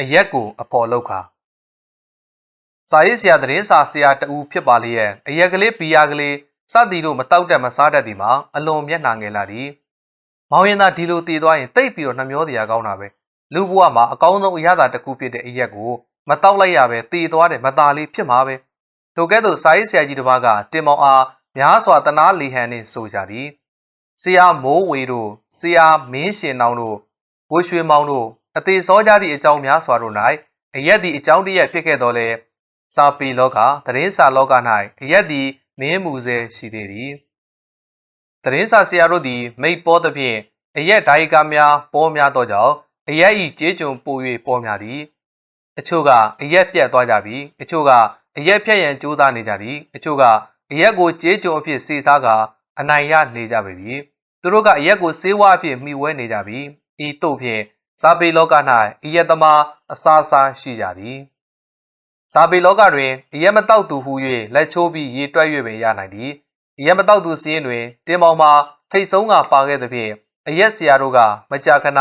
အရက်ကိုအဖော်လောက်ခါစာရေးဆရာသတင်းစာဆရာတဦးဖြစ်ပါလေရဲ့အရက်ကလေးပီယာကလေးစသည်တို့မတောက်တတ်မစားတတ်ဒီမှာအလွန်မျက်နှာငယ်လာသည်မောင်ရင်သာဒီလိုတည်သွားရင်တိတ်ပြီးတော့နှမျောတရားကောင်းတာပဲလူဘဝမှာအကောင်းဆုံးအရသာတစ်ခုဖြစ်တဲ့အရက်ကိုမတောက်လိုက်ရပဲတည်သွားတယ်မตาလေးဖြစ်မှာပဲထိုကဲ့သို့စာရေးဆရာကြီးတစ်ပါးကတင်မောင်အားများစွာတနာလီဟန်နှင့်ဆိုကြသည်ဆရာမိုးဝေတို့ဆရာမင်းရှင်နောင်တို့ဝှရွှေမောင်တို့ အသေးစောကြသည့်အကြောင်းများစွာတို့၌အရက်သည့်အကြောင်းတရက်ဖြစ်ခဲ့တော်လဲစာပေလောကသတင်းစာလောက၌အရက်သည်မင်းမူစေရှိသေးသည်သတင်းစာဆရာတို့သည်မိတ်ပေါ်သဖြင့်အရက်ဒိုင်ကာများပေါ်များသောကြောင့်အရက်ဤကြေးကျွန်ပို၍ပေါ်များသည်အချို့ကအရက်ပြတ်သွားကြပြီအချို့ကအရက်ဖြတ်ရန်ကြိုးစားနေကြသည်အချို့ကအရက်ကိုကြေးကျွန်အဖြစ်စေစားကအနိုင်ရနေကြပြီသူတို့ကအရက်ကိုစေးဝါအဖြစ်မှီဝဲနေကြပြီဤတို့ဖြင့် စာပေလောက၌အရက်သမားအစားစားရှိကြသည်စာပေလောကတွင်အရက်မတောက်သူဟု၍လက်ချိုးပြီးရေတွက်၍ပင်ရနိုင်သည်အရက်မတောက်သူစီးရင်တွင်တင်မောင်မှာထိတ်ဆုံးကပါခဲ့သဖြင့်အရက်ဆရာတို့ကမကြာခဏ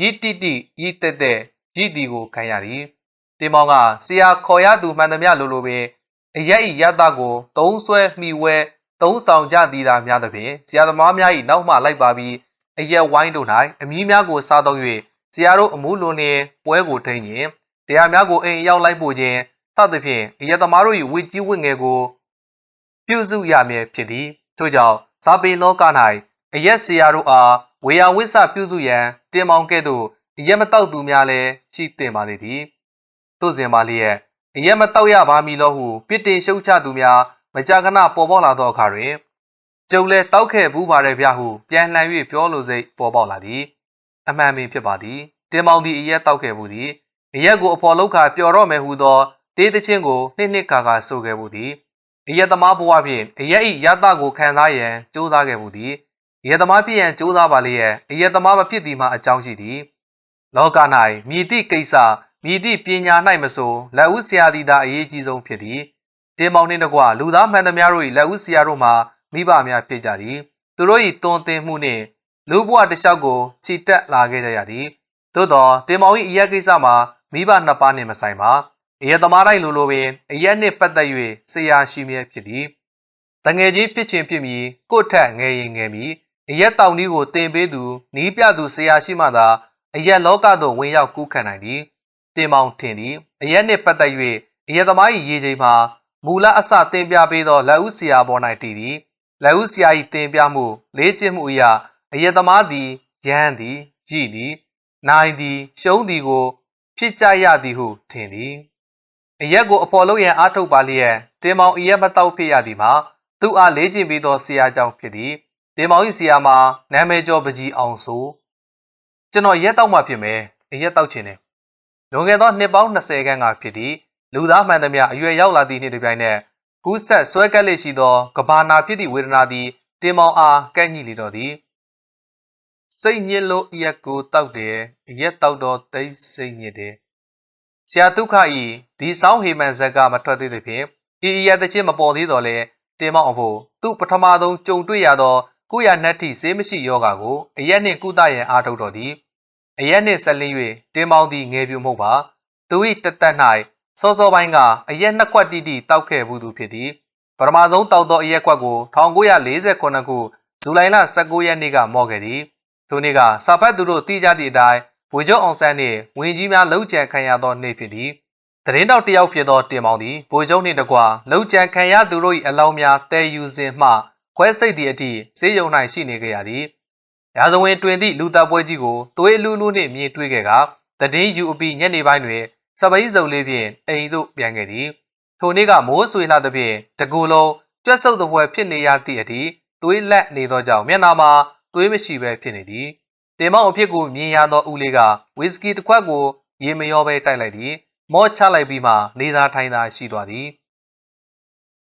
ရီတိတိရီတက်တက်ရီတီကိုခံရသည်တင်မောင်ကဆရာခေါ်ရသူမှန်သမျှလိုလိုပင်အရက်ဤရတကိုတုံးဆွဲမိဝဲတုံးဆောင်ကြသည်သာများသဖြင့်ဆရာသမားများ၏နောက်မှလိုက်ပါပြီးအရက်ဝိုင်းတို့၌အမီးများကိုစားသုံး၍ ဆရာတို့အမှုလွန်နှင့်ပွဲကိုထိန်ရင်တရားများကိုအိမ်ရောက်လိုက်ပို့ခြင်းစသဖြင့်အရက်သမားတို့၏ဝေကြီးဝင့်ငယ်ကို ပြုစုရမည်ဖြစ်သည်ထို့ကြောင့်ဇာပေလောက၌အရက်ဆရာတို့အားဝေယဝိဆပြုစုရန်တင်မောင်ကဲ့သို့အရက်မတောက်သူများလည်းရှိတင်ပါလေသည်တို့စဉ်ပါလျက်အရက်မတောက်ရပါမည်လို့ဟုပြစ်တင်ရှုတ်ချသူများမကြာခဏပေါ်ပေါက်လာသောအခါတွင်ကျုံလဲတောက်ခဲ့ဘူးပါတယ်ဗျဟုပြန်လှန်၍ပြောလိုစိတ်ပေါ်ပေါက်လာသည် အမှန်ပင်ဖြစ်ပါသည်တင်မောင်သည်အရက်တောက်ခဲ့ဘူးသည်အရက်ကိုအဖော်လောက်ခါပျော်တော့မယ်ဟုသောတေးသချင်းကိုနှစ်နှစ်ခါခါဆိုခဲ့ဘူးသည်အရက်သမားဘဝဖြင့်အရက်ဤရတကိုခံစားရန်ကြိုးစားခဲ့ဘူးသည်အရက်သမားဖြစ်ရန်ကြိုးစားပါလေရဲ့အရက်သမားမဖြစ်သည်မှာအကြောင်းရှိသည်လောက၌မြည်သည့်ကိစ္စမြည်သည့်ပညာ၌မဆိုလက်ဦးဆရာသည်သာအရေးကြီးဆုံးဖြစ်သည်တင်မောင်နှင့်တကွလူသားမှန်သမျှတို့၏လက်ဦးဆရာတို့မှာမိဘများဖြစ်ကြသည်သူတို့၏တွန်တင်မှုနှင့် လူဘဝတစ်လျှောက်ကိုခြိတက်လာခဲ့ကြရသည်သို့သောတင်မောင်၏အရက်ကိစ္စမှာမိဘနှစ်ပါးနှင့်မဆိုင်ပါအရက်သမားတိုင်းလိုလိုပင်အရက်နှင့်ပတ်သက်၍ဆရာရှိမြဲဖြစ်သည်တငယ်ချင်းဖြစ်ခြင်းဖြစ်မည်ကို့ထက်ငယ်ရင်ငယ်မည်အရက်တောင်ကြီးကိုတင်ပေးသူနီးပြသူဆရာရှိမှသာအရက်လောကသို့ဝင်ရောက်ကူးခံနိုင်သည်တင်မောင်ထင်သည်အရက်နှင့်ပတ်သက်၍အရက်သမား၏ရေချိန်မှာမူလအစတင်ပြပေးသောလက်ဦးဆရာပေါ်၌တည်သည်လက်ဦးဆရာ၏တင်ပြမှုလေးကျင့်မှုအရာ အယက်သမားသည်ရမ်းသည်ကြည်သည်နိုင်သည်ရှုံးသည်ကို ဖြစ်ကြရသည်ဟုထင်သည်အရက်ကိုအဖော်လို့ရန်အားထုတ်ပါလျက်တင်မောင်အရက်မတောက်ဖြစ်ရသည်မှာသူ့အားလေးကျင့်ပေးသောဆရာကြောင့်ဖြစ်သည်တင်မောင်၏ဆရာမှာနာမည်ကျော်ပကြီးအောင်ဆိုကျွန်တော်ရက်တောက်မှဖြစ်မယ်အရက်တောက်ခြင်းနဲ့လွန်ခဲ့သောနှစ်ပေါင်း20ခန်းကဖြစ်သည်လူသားမှန်သမျှအရွယ်ရောက်လာသည့်နေ့တစ်ပြိုင်နက်ကူးဆက်ဆွဲကပ်လက်ရှိသောကဘာနာဖြစ်သည့်ဝေဒနာသည်တင်မောင်အားကဲ့ညှိလေတော်သည် စိတ်ညစ်လို့ရက်ကိုတောက်တယ်ရက်တောက်တော့တိတ်စိတ်ညစ်တယ်ဆရာဒုက္ခဤဒီဆောင်ဟေမန်ဇက်ကမထွက်သေးသဖြင့်ဤရတချင်းမပေါ်သေးတော့လဲတင်မောင်အဖို့သူ့ပထမဆုံးကြုံတွေ့ရသောကိုရနတ်တိဆေးမရှိယောဂါကိုအရက်နှင့်ကုသရန်အားထုတ်တော်သည်အရက်နှင့်ဆက်လင်း၍တင်မောင်သည်ငယ်ပြူမဟုတ်ပါသူ၏တသက်၌စောစောပိုင်းကအရက်နှစ်ခွက်တိတိတောက်ခဲ့ဘူးသူဖြစ်သည်ပထမဆုံးတောက်သောအရက်ခွက်ကို1948ခုဇူလိုင်လ19ရက်နေ့ကမော့ခဲ့သည် ထိုနေ့ကစာဖတ်သူတို့သိကြသည့်အတိုင်းဗိုလ်ချုပ်အောင်ဆန်းနှင့်ဝင်ကြီးများလှုပ်ကြံခံရသောနေ့ဖြစ်သည်သတင်းတောက်တယောက်ဖြစ်သောတင်မောင်သည်ဗိုလ်ချုပ်နှင့်တကွလှုပ်ကြံခံရသူတို့၏အလောင်းများတည်ယူစဉ်မှခွဲစိတ်သည့်အထိဈေးရုံ၌ရှိနေကြရသည်ရာဇဝင်တွင်သည့်လူတပ်ပွဲကြီးကိုသွေးလူလူနှင့်မြင်တွေ့ခဲ့ကတည်င်းယူအပြီးညနေပိုင်းတွင်စပိစုံလေးဖြင့်အိမ်သို့ပြန်ခဲ့သည်ထိုနေ့ကမိုးဆွေလှသဖြင့်တကူလုံးကျွတ်ဆုပ်သပွဲဖြစ်နေရသည့်အထိသွေးလက်နေသောကြောင့်မျက်နှာမှာ သွေးမရှိဘဲဖြစ်နေသည်တင်မောင်အဖြစ်ကိုမြင်ရသောဦးလေးကဝီစကီတစ်ခွက်ကိုရေမရောပဲတိုက်လိုက်သည်မော့ချလိုက်ပြီးမှနေသာထိုင်သာရှိသွားသည်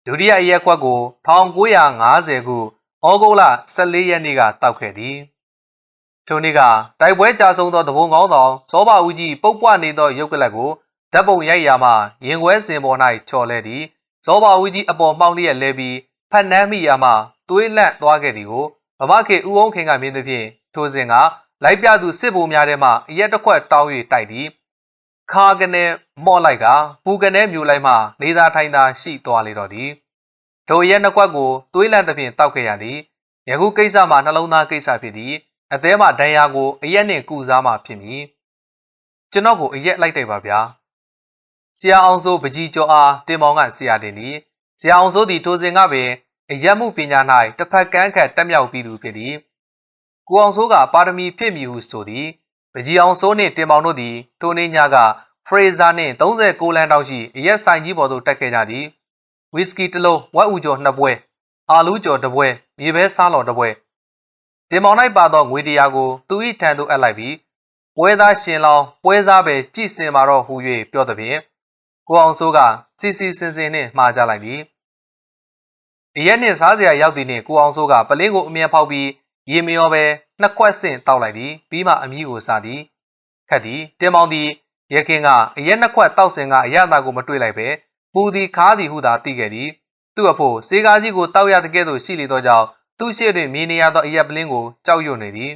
ဒုတိယအရက်ခွက်ကို1950ခုဩဂုတ်လ14ရက်နေ့ကတောက်ခဲ့သည်ထိုနေ့ကတိုက်ပွဲကြာဆုံးသောတဘုံကောင်းဆောင်ဇောဘဦးကြီးပုတ်ပွနေသောရုပ်ကလပ်ကိုဓာတ်ပုံရိုက်ရာမှရင်ခွဲစင်ပေါ်၌ချော်လဲသည်ဇောဘဦးကြီးအပေါ်မှောက်လျက်လဲပြီးဖတ်နှမ်းမိရာမှသွေးလန့်သွားခဲ့သည်ကို ဗမာခေဦးအောင်ခင်ကမြင်သဖြင့်ထိုစဉ်ကလိုက်ပြသူစစ်ဗိုလ်များထဲမှအရက်တစ်ခွက်တောင်း၍တိုက်သည်ခခါကနေမော့လိုက်ကပူကနေမြူလိုက်မှနေသာထိုင်သာရှိသွားလေတော့သည်တို့ရဲ့နှစ်ခွက်ကိုသွေးလန့်သဖြင့်တောက်ခဲ့ရသည်ယခုကိစ္စမှာနှလုံးသားကိစ္စဖြစ်သည်အသေးမှဒဏ်ရာကိုအရက်နှင့်ကုစားမှဖြစ်မည်ကျွန်တော်ကိုအရက်လိုက်တယ်ပါဗျာဆရာအောင်စိုးပကြီးကျော်အားတင်မောင်ကဆရာတင်သည်ဆရာအောင်စိုးသည်ထိုစဉ်ကပင် အရက်မှုပညာ၌တစ်ဖက်ကန်းခတ်တက်မြောက်ပြီးသူဖြစ်သည်ကိုအောင်စိုးကပါရမီဖြစ်မည်ဟုဆိုသည်ပကြီးအောင်စိုးနှင့်တင်မောင်တို့သည်ထိုနေ့ညကဖရေဇာနှင့်36လမ်းတောက်ရှိအရက်ဆိုင်ကြီးပေါ်သို့တက်ခဲ့ကြသည်ဝီစကီတစ်လုံးဝက်ဥကျော်နှစ်ပွဲအာလူးကျော်တစ်ပွဲမြေပဲစားလော်တစ်ပွဲတင်မောင်၌ပါသောငွေတရားကိုသူ၏ထံသို့အပ်လိုက်ပြီးပွဲသားရှင်လောင်ပွဲစားပဲကြည်စင်ပါတော့ဟူ၍ပြောသည်ဖြင့်ကိုအောင်စိုးကစီစီစင်စင်နှင့်မှားကြလိုက်သည် အရက်နှင့်စားစရာရောက်သည်နှင့်ကိုအောင်စိုးကပလင်းကိုအမြဲဖောက်ပြီးရေမရောပဲနှစ်ခွက်ဆင့်တောက်လိုက်သည်ပြီးမှအမီးကိုစားသည်ခတ်သည်တင်မောင်သည်ရခင်ကအရက်နှစ်ခွက်တောက်စင်ကအရသာကိုမတွေ့လိုက်ပဲပူသည်ခါသည်ဟုသာသိခဲ့သည်သူ့အဖို့စေကားကြီးကိုတောက်ရတဲ့ကဲ့သို့ရှိလေသောကြောင့်သူ့ရှေ့တွင်မြင်နေရသောအရက်ပလင်းကိုကြောက်ရွံ့နေသည်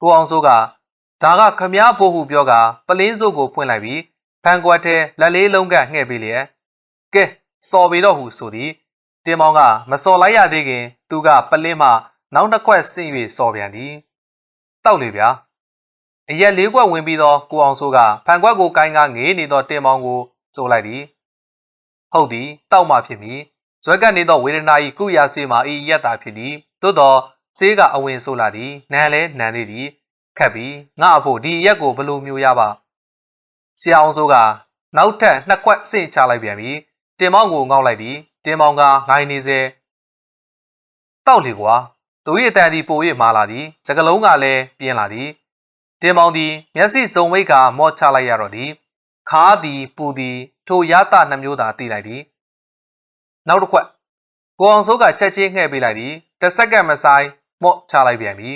ကိုအောင်စိုးကဒါကခမားဖို့ဟုပြောကပလင်းစုပ်ကိုဖွင့်လိုက်ပြီးဖန်ကွက်ထဲလက်လေးလုံးကငှဲ့ပေးလျက်ကဲစော်ပေတော့ဟုဆိုသည် တင်မောင်ကမစော်လိုက်ရသေးခင် သူကပလင်းမှနောက်တစ်ခွက်ဆင့်၍စော်ပြန်သည်တောက်လေဗျာအရက်လေးခွက်ဝင်ပြီးတော့ကိုအောင်စိုးကဖန်ခွက်ကိုကိုင်းကငေးနေသောတင်မောင်ကိုစိုးလိုက်သည်ဟုတ်သည်တောက်မှဖြစ်မည်ဇွဲကနေသောဝေဒနာ၏ကုရာစေမှာဤရက်တာဖြစ်သည်သို့သောစေးကအဝင်ဆိုးလာသည်နန်လဲနန်သေးသည်ခတ်ပြီးငါအဖို့ဒီရက်ကိုဘလို့မျိုးရပါဆရာအောင်စိုးကနောက်ထပ်နှစ်ခွက်ဆင့်ချလိုက်ပြန်ပြီးတင်မောင်ကိုငေါက်လိုက်သည် တင်မောင်ကငိုင်းနေစေတောက်လေကွာသူ၏အတန်ဒီပို၍မာလာသည်စကလုံးကလည်းပြင်းလာသည်တင်မောင်သည်မျက်စိစုံမိတ်ကမော့ချလိုက်ရတော့သည်ခါသည်ပူသည်ထိုရတနှမျိုးသာသိလိုက်သည်နောက်တစ်ခွက်ကိုအောင်စိုးကချက်ချင်းငှဲ့ပေးလိုက်သည်တစ်စက္ကန့်မဆိုင်မော့ချလိုက်ပြန်ပြီ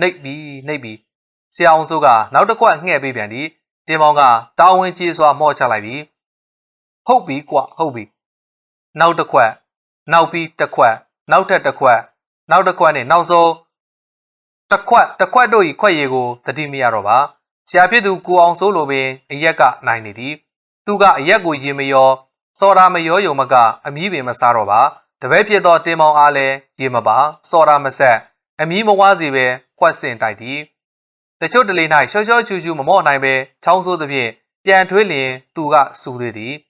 နှိပ်ပြီနှိပ်ပြီဆရာအောင်စိုးကနောက်တစ်ခွက်ငှဲ့ပေးပြန်သည်တင်မောင်ကတာဝန်ကြီးစွာမော့ချလိုက်သည်ဟုတ်ပြီကွဟုတ်ပြီ နောက်တစ်ခွက်နောက်ပြီးတစ်ခွက်နောက်ထပ်တစ်ခွက်နောက်တစ်ခွက်နဲ့နောက်ဆုံးတစ်ခွက်တစ်ခွက်တို့ဤခွက်ရည်ကိုတတိမရတော့ပါဆရာဖြစ်သူကိုအောင်စိုးလိုပင်အရက်ကနိုင်နေသည်သူကအရက်ကိုရင်မရောစော်ရာမရောယုံမကအမီးပင်မစားတော့ပါတပည့်ဖြစ်သောတင်မောင်အားလည်းရေမပါစော်ရာမဆက်အမီးမဝါးစီပဲခွက်စင်တိုက်သည်တချို့တလေ၌ရှော့ရှော့ချူချူမမော့နိုင်ပဲချောင်းဆိုးသဖြင့်ပြန်ထွေးလျင်သူကစူသေးသည်။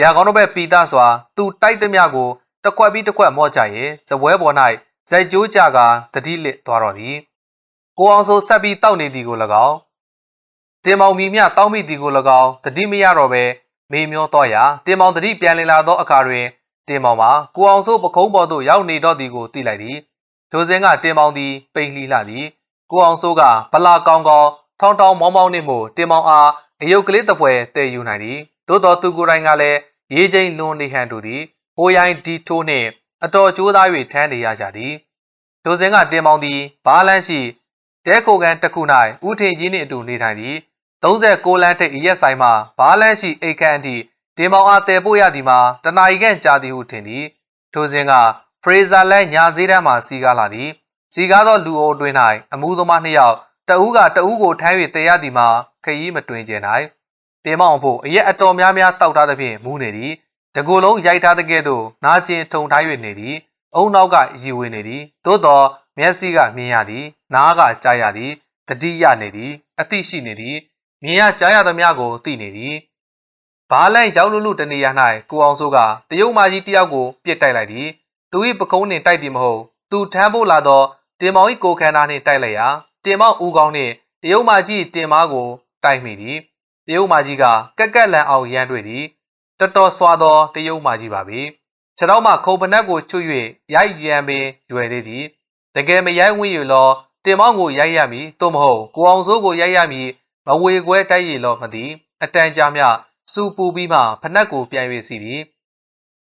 ကြာကောင်းတော့ပဲပီတာစွာသူတိုက်သမျှကိုတစ်ခွက်ပြီးတစ်ခွက်မော့ကြရင်ဇပွဲပေါ်၌ဇက်ကျိုးကြကတတိလစ်သွားတော်သည်။ကိုအောင်ဆိုဆက်ပြီးတောက်နေသည်ကို၎င်းတင်မောင်မီမြတောင်းမိသည်ကို၎င်းတတိမရတော့ပဲမေမျောတော့ရာတင်မောင်တတိပြန်လည်လာသောအခါတွင်တင်မောင်မှာကိုအောင်ဆိုပခုံးပေါ်သို့ရောက်နေတော့သည်ကိုသိလိုက်သည်ထိုစဉ်ကတင်မောင်သည်ပိန်လှီလာသည်ကိုအောင်စိုးကဗလာကောင်းကောင်းထောင်းထောင်းမောင်းမောင်းနှင့်မို့တင်မောင်အားအယုတ်ကလေးတစ်ပွဲတည်ယူနိုင်သည် သို့တော်သူကိုယ်တိုင်ကလည်းရေးချင်းလွန်နေဟန်တူသည်ဟိုရိုင်းဒီထိုးနှင့်အတော်ကြိုးစား၍ထမ်းနေရကြသည်ထိုစဉ်ကတင်မောင်သည်ဘားလန်းရှိတဲခိုကန်တစ်ခု၌ဦးထင်ကြီးနှင့်အတူနေထိုင်သည်36လမ်းထိပ်အရက်ဆိုင်မှာဘားလန်းရှိအိတ်ခန့်အထိတင်မောင်အားတည်ပို့ရသည်မှာတနာရီခန့်ကြာသည်ဟုထင်သည်ထိုစဉ်ကဖရေဇာလန်ညာစည်းတန်းမှစီကားလာသည်စီကားသောလူအိုတွင်၌အမှုသမားနှစ်ယောက်တဦးကတဦးကိုထမ်း၍တရသည်မှာခရီးမတွင်ကျင်၌တင် မောင်ဖို့အရက်အတော်များများတောက်ထားသဖြင့်မူးနေသည်တကူလုံးရိုက်ထားတဲ့ကဲ့သို့နာကျင်ထုံထား၍နေသည်အုံနောက်ကရီဝေနေသည်သို့သောမျက်စိကမြင်ရသည် နားကကြားရသည်တတိယနေသည်အသိရှိနေသည်မြင်ရကြားရသမျှကိုသိနေသည်ဘားလန့်ရောက်လူလူတနေရာ၌ကိုအောင်စိုးကတရုတ်မာကြီးတယောက်ကိုပြစ်တိုက်လိုက်သည်သူ၏ပကုံးနှင့်တိုက်သည်မဟုတ်သူထမ်းဖို့လာသောတင်မောင်၏ကိုခန္ဓာနှင့်တိုက်လိုက်ရာတင်မောင်ဦးကောင်းနှင့်တရုတ်မာကြီးတင်မားကိုတိုက်မိသည် တရုတ်မာကြီးကကက်ကက်လန်အောင်ရန်တွေ့သည်တော်တော်စွာသောတရုတ်မာကြီးပါပဲခြေတော်မှခုံပနက်ကိုချွတ်၍ရိုက်ရန်ပင်ရွယ်သေးသည်တကယ်မရိုက်ဝင်းရလောတင်မောင်ကိုရိုက်ရမည်သို့မဟုတ်ကိုအောင်စိုးကိုရိုက်ရမည်မဝေခွဲတိုက်ရလောမသည်အတန်ကြာမြစူပူပြီးမှဖနက်ကိုပြန်၍စီသည်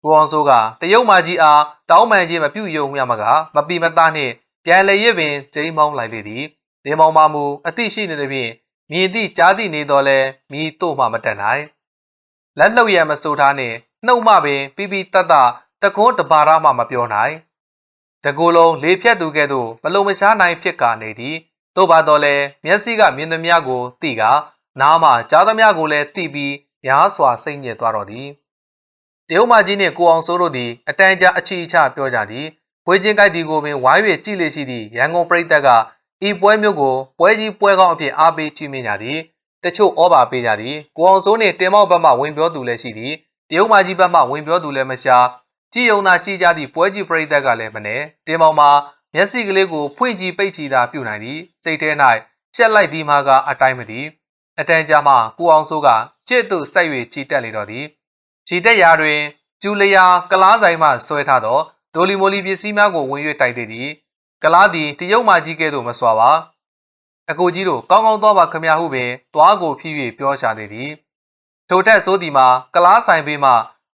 ကိုအောင်စိုးကတရုတ်မာကြီးအားတောင်းပန်ခြင်းမပြုယုံမြမကမပီမသားနှင့်ပြန်လည်ရစ်ပင်ကျိမ်းမောင်းလိုက်လေသည်နေမောင်မမူအသိရှိနေသဖြင့် မြည်သည့်ကြားသည့်နေတော်လဲမြည်တို့မှမတတ်နိုင်လက်လှုပ်ရမစိုးထားနှင့်နှုတ်မှပင်ပြပြတတ်တတကုန်းတပါရမှမပြောနိုင်တကူလုံးလေးဖြတ်သူကဲ့သို့မလုံမရှားနိုင်ဖြစ်ကာနေသည်တို့ပါတော့လဲမျက်စိကမြင်သမျှကိုသိကနားမှကြားသမျှကိုလည်းသိပြီးရားစွာစိတ်ညစ်သွားတော်သည်တရုတ်မကြီးနှင့်ကိုအောင်စိုးတို့သည်အတန်ကြာအချီအချပြောကြသည်ဝေချင်းကိုက်ဒီကိုပင်ဝိုင်း၍ကြည်လေရှိသည့်ရန်ကုန်ပြည်သက်က ဤပွဲမျိုးကိုပွဲကြီးပွဲကောင်းအဖြစ်အားပေးကြည့်မြင်ကြသည်တချို့ဩဘာပေးကြသည်ကိုအောင်စိုးနှင့်တင်မောက်ဘက်မှဝင်ပြောသူလည်းရှိသည်တရုတ်မကြီးဘက်မှဝင်ပြောသူလည်းမရှာကြည်ယုံသာကြည်ကြသည့်ပွဲကြီးပြည်သက်ကလည်းမနေတင်မောက်မှာမျက်စိကလေးကိုဖွင့်ကြည့်ပိတ်ကြည့်သာပြုနိုင်သည်စိတ်ထဲ၌ရှက်လိုက်သည်မှာကအတိုင်းမသည်အတန်ကြာမှကိုအောင်စိုးကကျစ်သို့ဆက်၍ကြည်တက်လေတော့သည်ကြည်တက်ရာတွင်ကျူလျာကလားဆိုင်မှဆွဲထားသောဒိုလီမိုလီပစ္စည်းများကိုဝင်၍တိုက်သေးသည် ကလားသည်တရုတ်မကြီးကဲ့သို့မစွာပါအကိုကြီးတို့ကောင်းကောင်းသွားပါခမရဟုပင်တွားကိုဖြည့်၍ပြောရှာသေးသည်ထိုထက်ဆိုသည်မှာကလားဆိုင်ဘေးမှ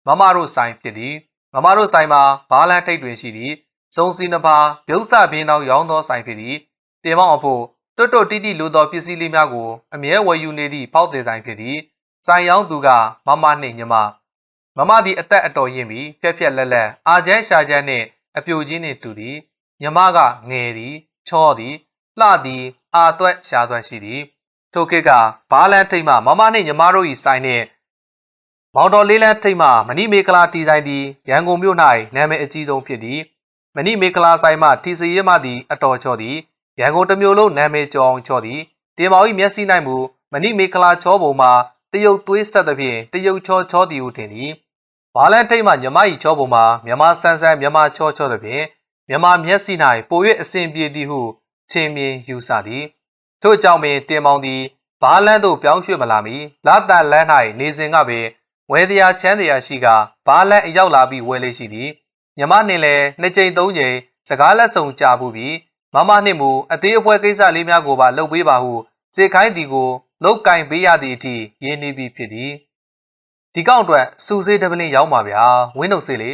မမတို့ဆိုင်ဖြစ်သည်မမတို့ဆိုင်မှာဘာလန်ထိတ်တွင်ရှိသည်စုံစီနှပါပြုံးစပြင်းသောရောင်းသောဆိုင်ဖြစ်သည်တင်မောင်အဖို့တွတ်တွတ်တိတိလိုသောပစ္စည်းလေးများကိုအမြဲဝယ်ယူနေသည့်ပေါက်တဲ့ဆိုင်ဖြစ်သည်ဆိုင်ရောင်းသူကမမနှင့်ညီမမမသည်အသက်အတော်ရင့်ပြီးဖြက်ဖြက်လက်လက်အာကျန်းရှာကျန်းနှင့်အပြိုကြီးနှင့်တူသည် ညီမကငယ်သည်ချောသည်လှသည်အာသွက်ရှာသွက်ရှိသည်ထိုခေတ်ကဘာလန်ထိတ်မှမမနှင့်ညီမတို့၏ဆိုင်နှင့်မော်တော်လေးလန်းထိတ်မှမဏိမေကလာတီဆိုင်သည်ရန်ကုန်မြို့၌နာမည်အကြီးဆုံးဖြစ်သည်မဏိမေကလာဆိုင်မှတီစီရဲမှသည်အတော်ချောသည်ရန်ကုန်တစ်မျိုးလုံးနာမည်ကျော်အောင်ချောသည်တင်မောင်၏မျက်စိ၌မူမဏိမေကလာချောပုံမှာတရုတ်သွေးဆက်သဖြင့်တရုတ်ချောချောသည်ဟုထင်သည်ဘာလန်ထိတ်မှမြမ၏ချောပုံမှာမြမဆန်းဆန်းမြမချောချောသဖြင့် မြမမျက်စိ၌ပို၍အစဉ်ပြေသည်ဟုချင်းမြင်ယူဆသည်ထို့ကြောင့်ပင်တင်မောင်သည်ဘာလန်သို့ပြောင်းရွှေ့မလာမီလာတန်လန်း၌နေစဉ်ကပင်ဝဲတရားချမ်းတရားရှိကဘာလန်အရောက်လာပြီးဝဲလေးရှိသည်မြမနှင့်လည်းနှစ်ကြိမ်သုံးကြိမ်စကားလက်ဆောင်ကြဘူးပြီးမမနှင့်မူအသေးအဖွဲကိစ္စလေးများကိုပါလှုပ်ပေးပါဟုစေခိုင်းတီကိုလုတ်ကင်ပေးရသည့်အထိရင်းနှီးပြီးဖြစ်သည်ဒီကောက်အတွက်စူစေးတပလင်းရောက်ပါဗျာဝင်းနှုတ်စေးလေ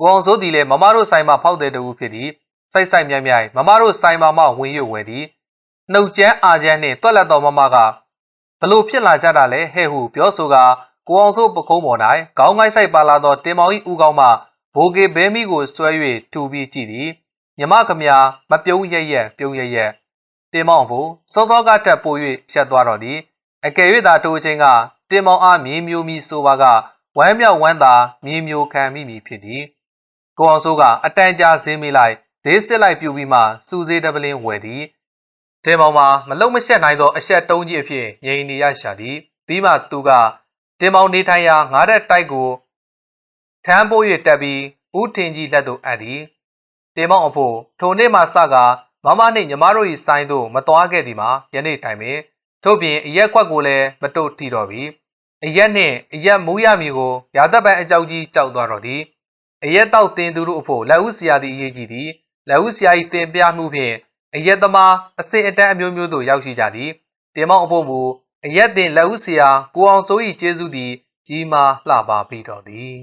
ကိုအောင်စိုးသည်လည်းမမတို့ဆိုင်မှာဖောက်တဲ့တူဖြစ်သည်စိုက်စိုက်မြိုင်မြိုင်မမတို့ဆိုင်မှာမှဝင်ရွဝဲသည်နှုတ်ကျန်းအာကျန်းနှင့်တွက်လက်တော်မမကဘလို့ဖြစ်လာကြတာလဲဟဲ့ဟုပြောဆိုကကိုအောင်စိုးပကုံးပေါ်၌ခေါင်းငိုက်ဆိုင်ပါလာသောတင်မောင်၏ဥကောင်းမှဘိုးကေဘဲမိကိုဆွဲ၍ထူပြီးကြည့်သည်မြမခမယာမပြုံးရရက်ပြုံးရရက်တင်မောင်ဖို့စောစောကတက်ပို့၍ရှက်သွားတော်သည်အကယ်၍သာတိုးချင်းကတင်မောင်အားမြေမျိုးမီဆိုပါကဝမ်းမြောက်ဝမ်းသာမြေမျိုးခံမိမည်ဖြစ်သည် ကိုအောင်စိုးကအတန်ကြာဈေးမိလိုက်ဈေးစစ်လိုက်ပြူပြီးမှစူစေးတပလင်းဝယ်သည်တင်မောင်မှာမလုံမရှက်နိုင်သောအဆက်တုံးကြီးအဖြစ်ငြိမ်နေရရှာသည်ပြီးမှသူကတင်မောင်နေထိုင်ရာငါးတဲ့တိုက်ကိုထမ်းပိုး၍တက်ပြီးဦးထင်ကြီးလက်သို့အပ်သည်တင်မောင်အဖို့ထိုနေ့မှစကမမနှင့်ညီမတို့၏ဆိုင်သို့မသွားခဲ့သည်မှာယနေ့တိုင်ပင်ထို့ပြင်အရက်ခွက်ကိုလည်းမတို့ထီတော့ပြီအရက်နှင့်အရက်မူးရမည်ကိုရာသက်ပန်အကြောက်ကြီးကြောက်သွားတော့သည် အရက်တောက်တင်သူတို့အဖို့လက်ဦးဆရာသည်အရေးကြီးသည်လက်ဦးဆရာ၏တင်ပြမှုဖြင့်အရက်သမားအစစ်အတန်းအမျိုးမျိုးသို့ရောက်ရှိကြသည်တင်မောင်အဖို့မူအရက်တင်လက်ဦးဆရာကိုအောင်စိုး၏ကျေးဇူးသည်ကြီးမားလှပပြီးတော်သည်